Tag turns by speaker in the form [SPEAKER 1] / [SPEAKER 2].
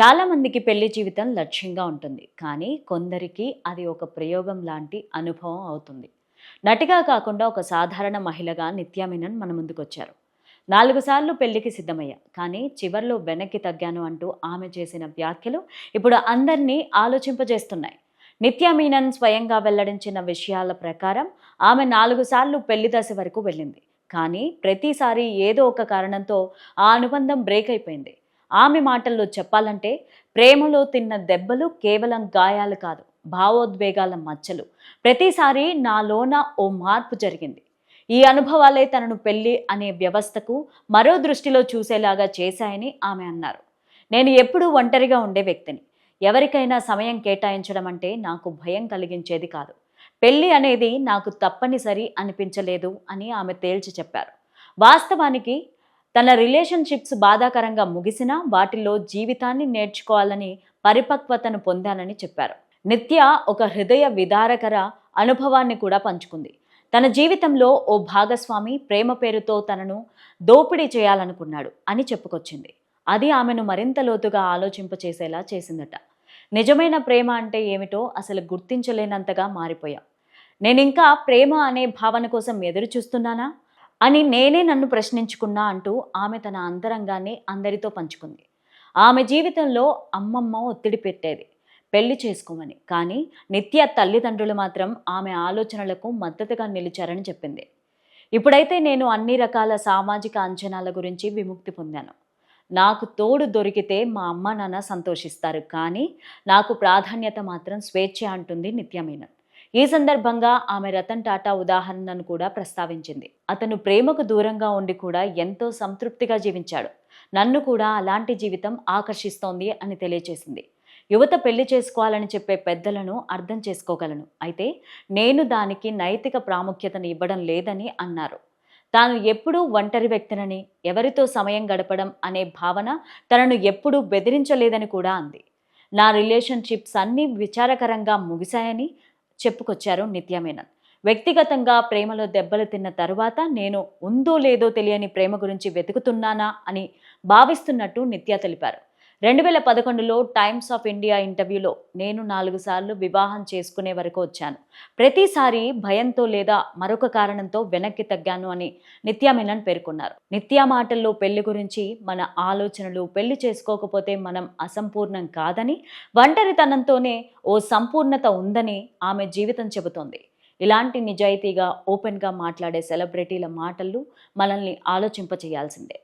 [SPEAKER 1] చాలామందికి పెళ్ళి జీవితం లక్ష్యంగా ఉంటుంది. కానీ కొందరికి అది ఒక ప్రయోగం లాంటి అనుభవం అవుతుంది. నటిగా కాకుండా ఒక సాధారణ మహిళగా నిత్యా మీనన్ మన ముందుకొచ్చారు. నాలుగు సార్లు పెళ్ళికి సిద్ధమయ్యా. కానీ చివర్లో వెనక్కి తగ్గాను అంటూ ఆమె చేసిన వ్యాఖ్యలు ఇప్పుడు అందరినీ ఆలోచింపజేస్తున్నాయి. నిత్యా మీనన్ స్వయంగా వెల్లడించిన విషయాల ప్రకారం ఆమె నాలుగు సార్లు పెళ్ళి దశ వరకు వెళ్ళింది. కానీ ప్రతిసారి ఏదో ఒక కారణంతో ఆ అనుబంధం బ్రేక్ అయిపోయింది. ఆమె మాటల్లో చెప్పాలంటే ప్రేమలో తిన్న దెబ్బలు కేవలం గాయాలు కాదు భావోద్వేగాల మచ్చలు. ప్రతిసారి నాలోన ఓ మార్పు జరిగింది. ఈ అనుభవాలే తనను పెళ్ళి అనే వ్యవస్థకు మరో దృష్టిలో చూసేలాగా చేశాయని ఆమె అన్నారు. నేను ఎప్పుడూ ఒంటరిగా ఉండే వ్యక్తిని. ఎవరికైనా సమయం కేటాయించడం అంటే నాకు భయం కలిగించేది కాదు. పెళ్ళి అనేది నాకు తప్పనిసరి అనిపించలేదు అని ఆమె తేల్చి చెప్పారు. వాస్తవానికి తన రిలేషన్షిప్స్ బాధాకరంగా ముగిసినా వాటిలో జీవితాన్ని నేర్చుకోవాలని పరిపక్వతను పొందానని చెప్పారు. నిత్య ఒక హృదయ విదారకర అనుభవాన్ని కూడా పంచుకుంది. తన జీవితంలో ఓ భాగస్వామి ప్రేమ పేరుతో తనను దోపిడీ చేయాలనుకున్నాడు అని చెప్పుకొచ్చింది. అది ఆమెను మరింత లోతుగా ఆలోచింపచేసేలా చేసిందట. నిజమైన ప్రేమ అంటే ఏమిటో అసలు గుర్తించలేనంతగా మారిపోయాం. నేనింకా ఇంకా ప్రేమ అనే భావన కోసం ఎదురు చూస్తున్నానా అని నేనే నన్ను ప్రశ్నించుకున్నా అంటూ ఆమె తన అంతరంగాన్ని అందరితో పంచుకుంది. ఆమె జీవితంలో అమ్మమ్మ ఒత్తిడి పెట్టేది పెళ్ళి చేసుకోమని. కానీ నిత్య తల్లిదండ్రులు మాత్రం ఆమె ఆలోచనలకు మద్దతుగా నిలిచారని చెప్పింది. ఇప్పుడైతే నేను అన్ని రకాల సామాజిక అంచనాల గురించి విముక్తి పొందాను. నాకు తోడు దొరికితే మా అమ్మ నాన్న సంతోషిస్తారు. కానీ నాకు ప్రాధాన్యత మాత్రం స్వేచ్ఛ అంటుంది నిత్యమేనన్. ఈ సందర్భంగా ఆమె రతన్ టాటా ఉదాహరణను కూడా ప్రస్తావించింది. అతను ప్రేమకు దూరంగా ఉండి కూడా ఎంతో సంతృప్తిగా జీవించాడు. నన్ను కూడా అలాంటి జీవితం ఆకర్షిస్తోంది అని తెలియచేసింది. యువత పెళ్ళి చేసుకోవాలని చెప్పే పెద్దలను అర్థం చేసుకోగలను. అయితే నేను దానికి నైతిక ప్రాముఖ్యతను ఇవ్వడం లేదని అన్నారు. తాను ఎప్పుడూ ఒంటరి వ్యక్తినని ఎవరితో సమయం గడపడం అనే భావన తనను ఎప్పుడూ బెదిరించలేదని కూడా అంది. నా రిలేషన్షిప్స్ అన్నీ విచారకరంగా ముగిశాయని చెప్పుకొచ్చారు నిత్యమేనన్ వ్యక్తిగతంగా ప్రేమలో దెబ్బలు తిన్న తరువాత నేను ఉందో లేదో తెలియని ప్రేమ గురించి వెతుకుతున్నానా అని భావిస్తున్నట్టు నిత్య తెలిపారు. రెండు వేల పదకొండులో టైమ్స్ ఆఫ్ ఇండియా ఇంటర్వ్యూలో నేను నాలుగు సార్లు వివాహం చేసుకునే వరకు వచ్చాను. ప్రతిసారి భయంతో లేదా మరొక కారణంతో వెనక్కి తగ్గాను అని నిత్యా మీనన్ పేర్కొన్నారు. నిత్యా మాటల్లో పెళ్ళి గురించి మన ఆలోచనలు పెళ్ళి చేసుకోకపోతే మనం అసంపూర్ణం కాదని ఒంటరితనంతోనే ఓ సంపూర్ణత ఉందని ఆమె జీవితం చెబుతోంది. ఇలాంటి నిజాయితీగా ఓపెన్గా మాట్లాడే సెలబ్రిటీల మాటలు మనల్ని ఆలోచింపచేయాల్సిందే.